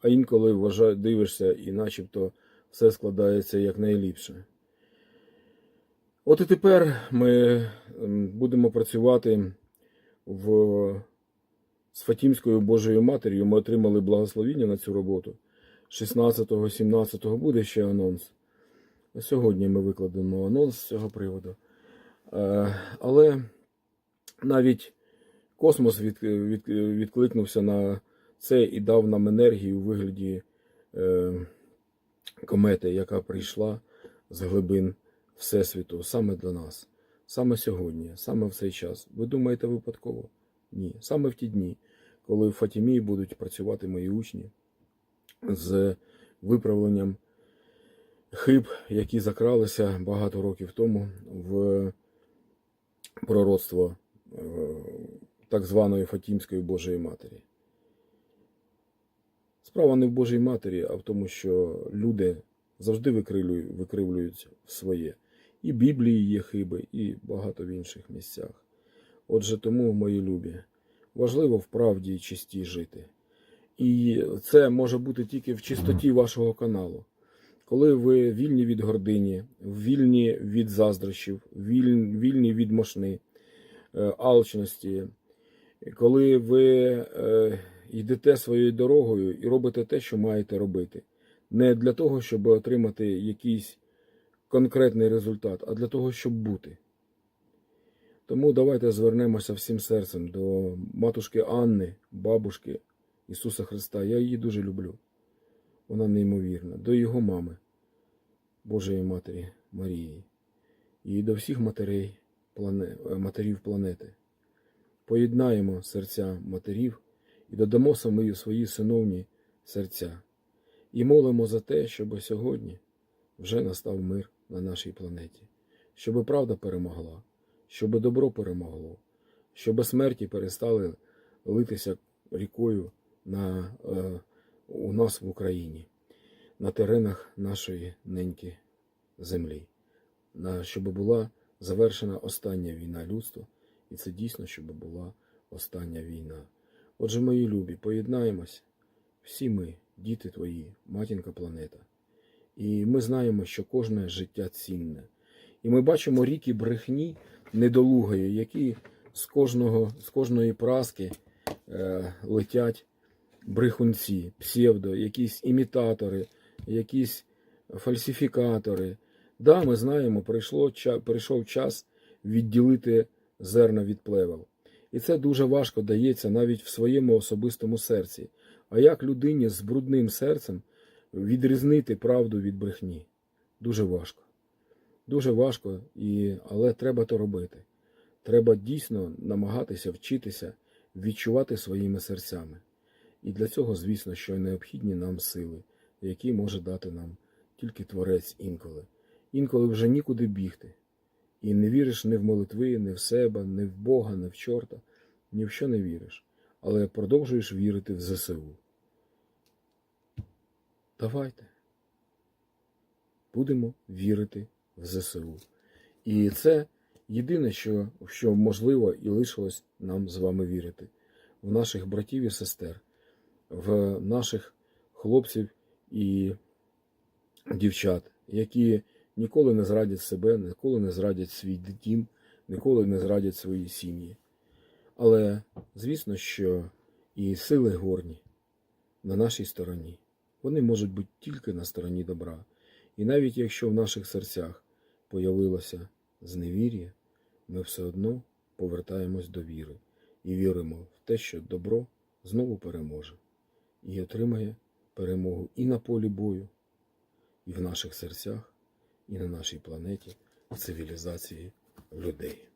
а інколи вважає, дивишся і начебто все складається якнайліпше. От і тепер ми ем, будемо працювати в... з Фатімською Божою Матір'ю. Ми отримали благословіння на цю роботу. 16-17 буде ще анонс. Сьогодні ми викладемо анонс з цього приводу. Е, Але навіть космос від, від, відкликнувся на це і дав нам енергію у вигляді е, комети, яка прийшла з глибин Всесвіту саме до нас, саме сьогодні, саме в цей час. Ви думаєте випадково? Ні. Саме в ті дні, коли в Фатімі будуть працювати мої учні з виправленням хиб, які закралися багато років тому в пророцтво е, так званої Фатімської Божої Матері. Справа не в Божій Матері, а в тому, що люди завжди викривлюють, своє. І Біблії є хиби, і багато в інших місцях. Отже, тому, мої любі, важливо в правді і чисті жити. І це може бути тільки в чистоті вашого каналу. Коли ви вільні від гордині, вільні від заздрощів, вільні від мошни, е, алчності, коли ви е, йдете своєю дорогою і робите те, що маєте робити. Не для того, щоб отримати якийсь конкретний результат, а для того, щоб бути. Тому давайте звернемося всім серцем до матушки Анни, бабушки Ісуса Христа. Я її дуже люблю. Вона неймовірна. До його мами, Божої Матері Марії, і до всіх матерів планети. Поєднаємо серця матерів і додамо самі свої синовні серця. І молимо за те, щоб сьогодні вже настав мир на нашій планеті, щоб правда перемогла, щоб добро перемогло, щоб смерті перестали литися рікою на, е, у нас в Україні, на теренах нашої неньки землі, на, щоб була завершена остання війна людства, і це дійсно, щоб була остання війна. Отже, мої любі, поєднаємось, всі ми, діти твої, матінка планета. І ми знаємо, що кожне життя цінне. І ми бачимо ріки брехні недолугої, які з, кожного, з кожної праски е, летять брехунці, псевдо, якісь імітатори, якісь фальсифікатори. Да, ми знаємо, прийшло, прийшов час відділити зерна від плевел. І це дуже важко дається навіть в своєму особистому серці. А як людині з брудним серцем відрізнити правду від брехні? Дуже важко. Дуже важко, і... але треба то робити. Треба дійсно намагатися вчитися відчувати своїми серцями. І для цього, звісно, що необхідні нам сили, які може дати нам тільки Творець інколи. Інколи вже нікуди бігти. І не віриш ні в молитви, ні в себе, ні в Бога, ні в чорта, ні в що не віриш, але продовжуєш вірити в ЗСУ. Давайте. Будемо вірити в ЗСУ. І це єдине, що, що можливо і лишилось нам з вами вірити. В наших братів і сестер, в наших хлопців і дівчат, які ніколи не зрадять себе, ніколи не зрадять свій дім, ніколи не зрадять свої сім'ї. Але звісно, що і сили горні на нашій стороні. Вони можуть бути тільки на стороні добра. І навіть якщо в наших серцях появилося зневір'я, ми все одно повертаємось до віри і віримо в те, що добро знову переможе і отримає перемогу і на полі бою, і в наших серцях, і на нашій планеті, цивілізації людей.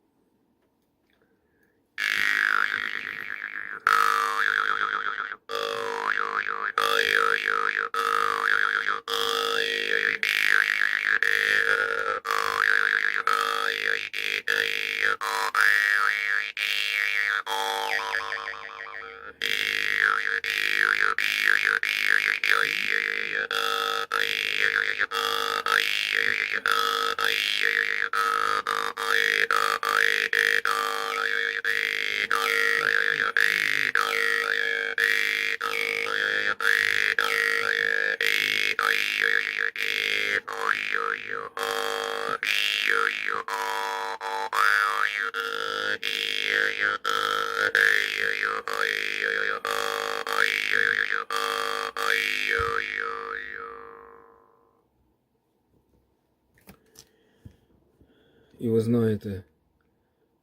І ви знаєте,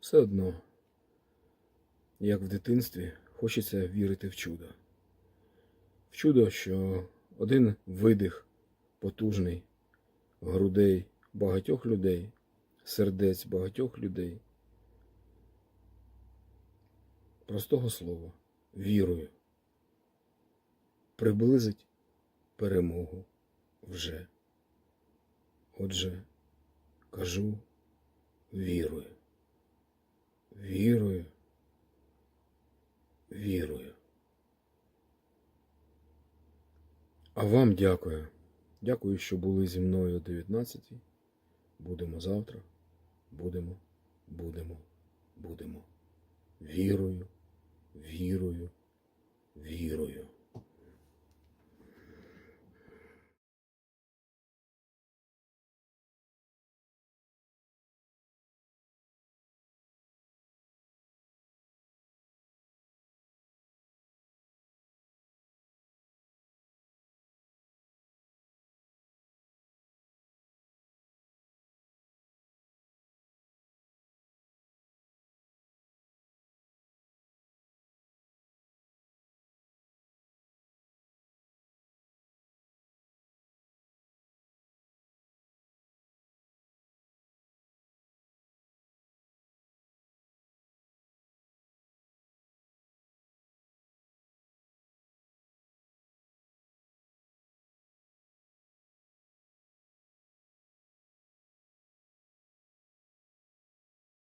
все одно, як в дитинстві, хочеться вірити в чудо. В чудо, що один видих потужний грудей багатьох людей, сердець багатьох людей. Простого слова, вірою, приблизить перемогу вже. Отже, кажу вірую, вірую, вірую. А вам дякую. Дякую, що були зі мною о 19. Будемо завтра. Будемо, будемо, будемо. Вірую, вірую, вірую.